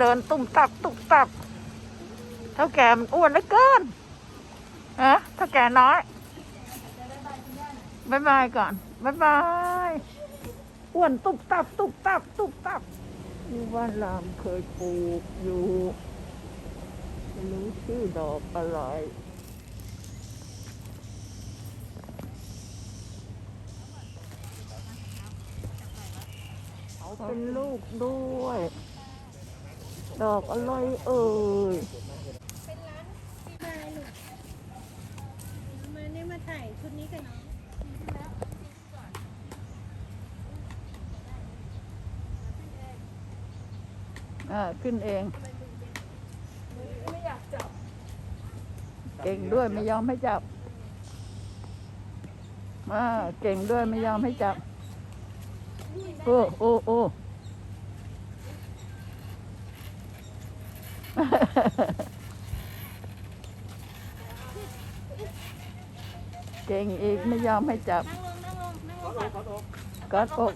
เดินตุ้มตับตุ้มตับเท่าแก่มันอ้วนเหลือเกินฮะเท่าแก่น้อยบายบายก่อนบายบายอ้วนตุบตับตุบตับตุบตับอยู่บ้านรามเคยปลูกอยู่ไม่รู้ชื่อดอกอะไรเอาเป็นลูกด้วย ดอกอะไรเอ่ยเป็นร้านที่มาหนูมาได้มาถ่ายชุดนี้กับน้องอ่าขึ้นเองเก่งด้วยไม่ยอมให้จับอ่าเก่งด้วยไม่ยอมให้จับ โอ้โอ้โอ้ เก่งอีกไม่ยอมให้จับ นั่งลงนั่งลงนั่งลงค่ะกอดอก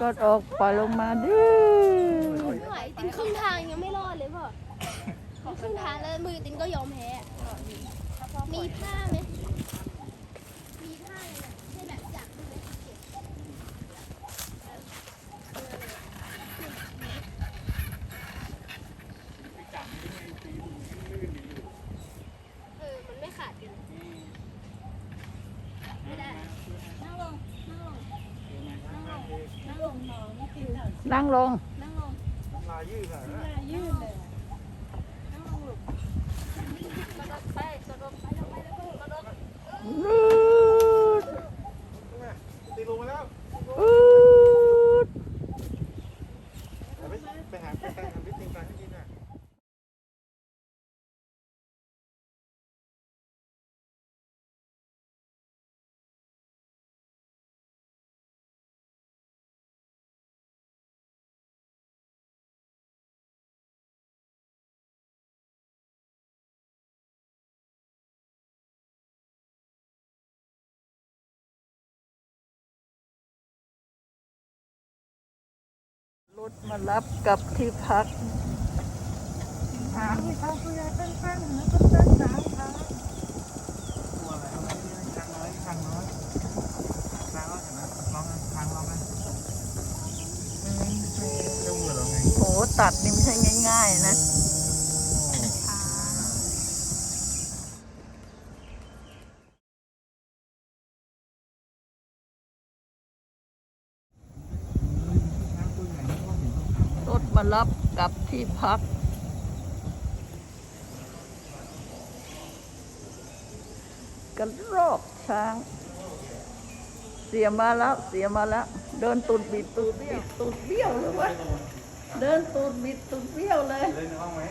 กอดอกปล่อยลงมาดื้อไม่ไหวตินครึ่งทางยังไม่รอดเลยพ่อครึ่งทางแล้วมือตินก็ยอมแพ้ มีผ้าไหมมีผ้าเลยนะให้แบบจับมือเก็บเออ มันไม่ขาดกันไม่ได้ นั่งลงนั่งลงนั่งลงนั่งลงน้องไม่กิ นเหรอนั่งลง นั่งลงลายยืดเลยลายยืดเลยนั่งลงลูก ลืด ตีลงมาแล้ว อืด ไปไปหาไปหาพี่ติงไปให้กินอะ รถมารับกลับที่พักถามที่เขาคุยกันตั้งๆแล้วก็ตั้งสามครั้งตัวอะไรเอาไว้ที่ทางน้อยทางน้อยทางน้อยเห็นไหมลองทางลองไหมไม่ไม่ไม่เจ้ามือหรอไงโหตัดนี่ไม่ใช่ง่าย ๆ นะ ทางตัวใหญ่ไม่ต้องเห็น รถ มารับกลับที่พัก กันรอบช้าง เสียมาแล้วเสียมาแล้ว เดินตูดบิดตูดบิดตูดเบี้ยวเลยวะเดินตูดบิดตูดเบี้ยวเลยเลยในห้องไหม